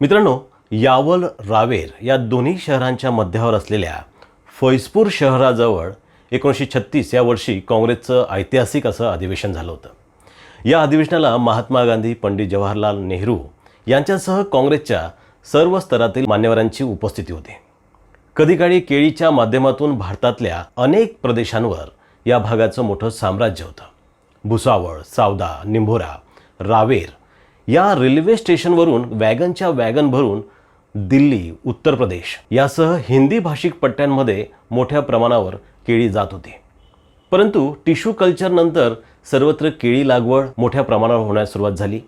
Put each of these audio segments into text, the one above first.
मित्रांनो यावल रावेर या दोन्ही शहरांच्या मध्यावर असलेल्या फैजपूर शहराजवळ एकोणीसशे छत्तीस या वर्षी काँग्रेसचं ऐतिहासिक असं अधिवेशन झालं होतं. या अधिवेशनाला महात्मा गांधी पंडित जवाहरलाल नेहरू यांच्यासह काँग्रेसच्या सर्व स्तरातील मान्यवरांची उपस्थिती होती. कधीकाळी केळीच्या माध्यमातून भारतातल्या अनेक प्रदेशांवर या भागाचं मोठं साम्राज्य होतं. भुसावळ सावदा निंभोरा रावेर या रेल्वे स्टेशनवरून वॅगनच्या वॅगन भरून दिल्ली उत्तर प्रदेश यासह हिंदी भाषिक पट्ट्यांमध्ये मोठ्या प्रमाणावर केळी जात होती. परंतु टिश्यू कल्चरनंतर सर्वत्र केळी लागवड मोठ्या प्रमाणावर होण्यास सुरुवात झाली.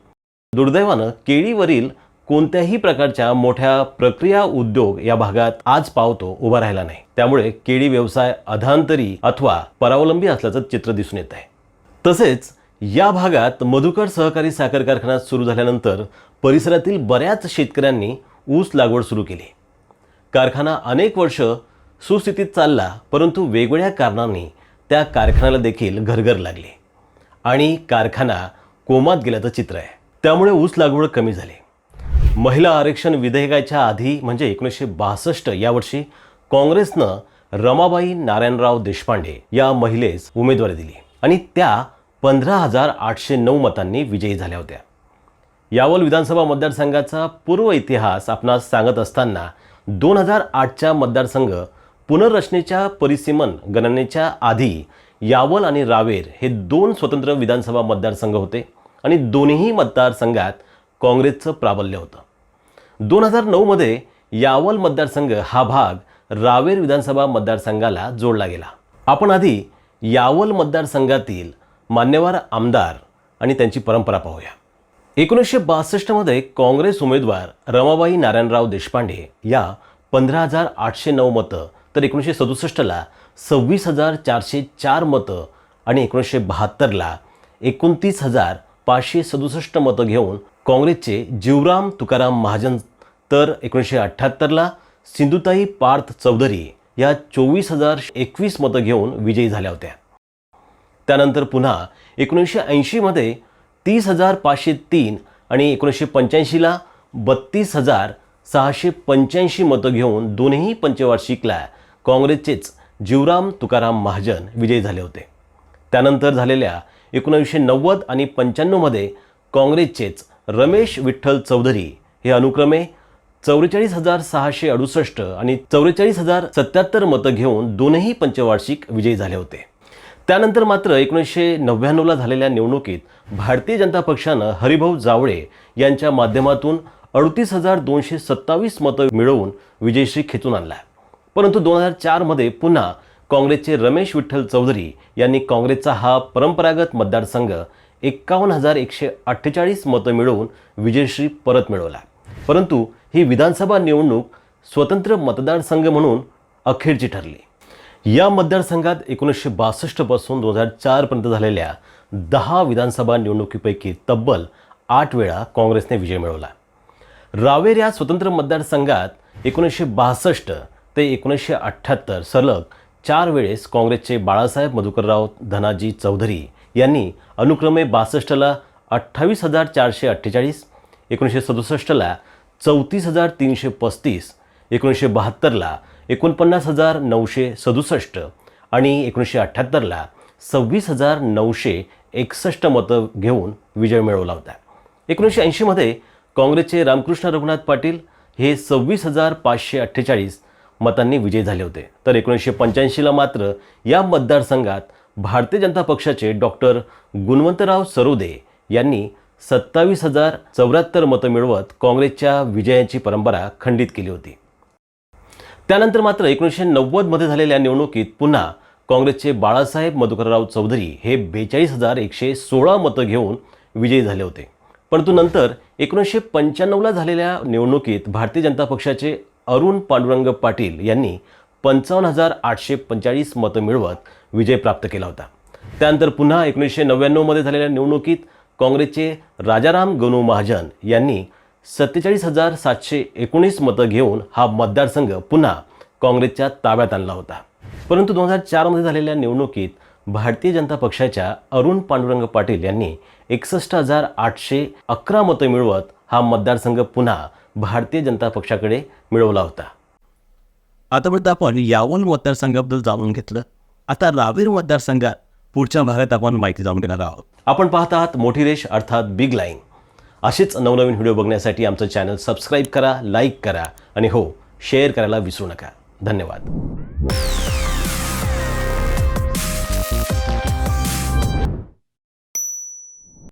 दुर्दैवानं केळीवरील कोणत्याही प्रकारच्या मोठ्या प्रक्रिया उद्योग या भागात आज पावतो उभा राहिला नाही. त्यामुळे केळी व्यवसाय अधांतरी अथवा परावलंबी असल्याचं चित्र दिसून येत आहे. तसेच या भागात मधुकर सहकारी साखर कारखाना सुरू झाल्यानंतर परिसरातील बऱ्याच शेतकऱ्यांनी ऊस लागवड सुरू केली. कारखाना अनेक वर्ष सुस्थितीत चालला परंतु वेगवेगळ्या कारणांनी त्या कारखान्याला देखील घरघर लागली आणि कारखाना कोमात गेल्याचं चित्र आहे. त्यामुळे ऊस लागवड कमी झाली. महिला आरक्षण विधेयकाच्या आधी म्हणजे एकोणीसशे बासष्ट या वर्षी काँग्रेसनं रमाबाई नारायणराव देशपांडे या महिलेस उमेदवारी दिली. आणि त्या पंधरा हजार आठशे नऊ मतांनी विजयी झाल्या होत्या. यावल विधानसभा मतदारसंघाचा पूर्व इतिहास आपणास सांगत असताना दोन हजार आठच्या मतदारसंघ पुनर्रचनेच्या परिसीमन गणनेच्या आधी यावल आणि रावेर हे दोन स्वतंत्र विधानसभा मतदारसंघ होते. आणि दोन्ही मतदारसंघात काँग्रेसचं प्राबल्य होतं. दोन हजार नऊमध्ये यावल मतदारसंघ हा भाग रावेर विधानसभा मतदारसंघाला जोडला गेला. आपण आधी यावल मतदारसंघातील मान्यवर आमदार आणि त्यांची परंपरा पाहूया. एकोणीसशे बासष्टमध्ये काँग्रेस उमेदवार रमाबाई नारायणराव देशपांडे या पंधरा हजार आठशे नऊ मतं तर एकोणीसशे सदुसष्टला सव्वीस हजार चारशे चार मतं आणि एकोणीसशे बहात्तरला एकोणतीस हजार पाचशे सदुसष्ट मतं घेऊन काँग्रेसचे जीवराम तुकाराम महाजन तर एकोणीसशे अठ्ठ्याहत्तरला सिंधुताई पार्थ चौधरी या चोवीस हजार एकवीस मतं घेऊन विजयी झाल्या होत्या. त्यानंतर पुन्हा एकोणीसशे ऐंशीमध्ये तीस हजार पाचशे तीन आणि एकोणीसशे पंच्याऐंशीला बत्तीस हजार सहाशे पंच्याऐंशी मतं घेऊन दोन्ही पंचवार्षिकला काँग्रेसचेच जीवराम तुकाराम महाजन विजयी झाले होते. त्यानंतर झालेल्या एकोणीसशे नव्वद आणि पंच्याण्णवमध्ये काँग्रेसचेच रमेश विठ्ठल चौधरी हे अनुक्रमे चौवेचाळीस हजार सहाशे अडुसष्ट आणि चौवेचाळीस हजार सत्याहत्तर मतं घेऊन दोनही पंचवार्षिक विजयी झाले होते. त्यानंतर मात्र एकोणीसशे नव्याण्णवला झालेल्या निवडणुकीत भारतीय जनता पक्षानं हरिभाऊ जावळे यांच्या माध्यमातून अडतीस हजार दोनशे सत्तावीस मतं मिळवून विजयश्री खेचून आणला परंतु दोन हजार चारमध्ये पुन्हा काँग्रेसचे रमेश विठ्ठल चौधरी यांनी काँग्रेसचा हा परंपरागत मतदारसंघ एक्कावन्न हजार एकशे अठ्ठेचाळीस मतं मिळवून विजयश्री परत मिळवला. परंतु ही विधानसभा निवडणूक स्वतंत्र मतदारसंघ म्हणून अखेरची ठरली. या मतदारसंघात एकोणीसशे बासष्टपासून दोन हजार चारपर्यंत झालेल्या दहा विधानसभा निवडणुकीपैकी तब्बल आठ वेळा काँग्रेसने विजय मिळवला. रावेर या स्वतंत्र मतदारसंघात एकोणीसशे बासष्ट ते एकोणीसशे अठ्ठ्याहत्तर सलग चार वेळेस काँग्रेसचे बाळासाहेब मधुकरराव धनाजी चौधरी यांनी अनुक्रमे बासष्टला अठ्ठावीस हजार चारशे अठ्ठेचाळीस एकोणीसशे सदुसष्टला चौतीस हजार तीनशे पस्तीस एकोणीसशे बहात्तरला एकोणपन्नास हजार नऊशे सदुसष्ट आणि एकोणीसशे अठ्ठ्याहत्तरला सव्वीस हजार नऊशे एकसष्ट मतं घेऊन विजय मिळवला होता. एकोणीसशे ऐंशीमध्ये काँग्रेसचे रामकृष्ण रघुनाथ पाटील हे सव्वीस हजार पाचशे अठ्ठेचाळीस मतांनी विजयी झाले होते. तर एकोणीसशे पंच्याऐंशीला मात्र या मतदारसंघात भारतीय जनता पक्षाचे डॉक्टर गुणवंतराव सरोदे यांनी सत्तावीस हजार चौऱ्याहत्तर मतं मिळवत काँग्रेसच्या विजयाची परंपरा खंडित केली होती. त्यानंतर मात्र एकोणीसशे नव्वदमध्ये झालेल्या निवडणुकीत पुन्हा काँग्रेसचे बाळासाहेब मधुकरराव चौधरी हे बेचाळीस हजार एकशे सोळा मतं घेऊन विजयी झाले होते. परंतु नंतर एकोणीसशे पंच्याण्णवला झालेल्या निवडणुकीत भारतीय जनता पक्षाचे अरुण पांडुरंग पाटील यांनी पंचावन्न हजार आठशे पंचेचाळीस मतं मिळवत विजय प्राप्त केला होता. त्यानंतर पुन्हा एकोणीसशे नव्याण्णवमध्ये झालेल्या निवडणुकीत काँग्रेसचे राजाराम गणू महाजन यांनी सत्तेचाळीस हजार सातशे एकोणीस मतं घेऊन हा मतदारसंघ पुन्हा काँग्रेसच्या ताब्यात आणला होता. परंतु दोन हजार चारमध्ये झालेल्या निवडणुकीत भारतीय जनता पक्षाच्या अरुण पांडुरंग पाटील यांनी एकसष्ट हजार आठशे अकरा मतं मिळवत हा मतदारसंघ पुन्हा भारतीय जनता पक्षाकडे मिळवला होता. आतापर्यंत आपण यावल मतदारसंघाबद्दल जाणून घेतलं. आता रावेर मतदारसंघात पुढच्या भागात आपण माहिती जाणून घेणार आहोत. आपण पाहत आहात मोठी रेष अर्थात बिग लाईन असेच नवनवीन व्हिडिओ बघण्यासाठी आमचं चॅनल सबस्क्राईब करा लाईक करा आणि हो शेअर करायला विसरू नका. धन्यवाद.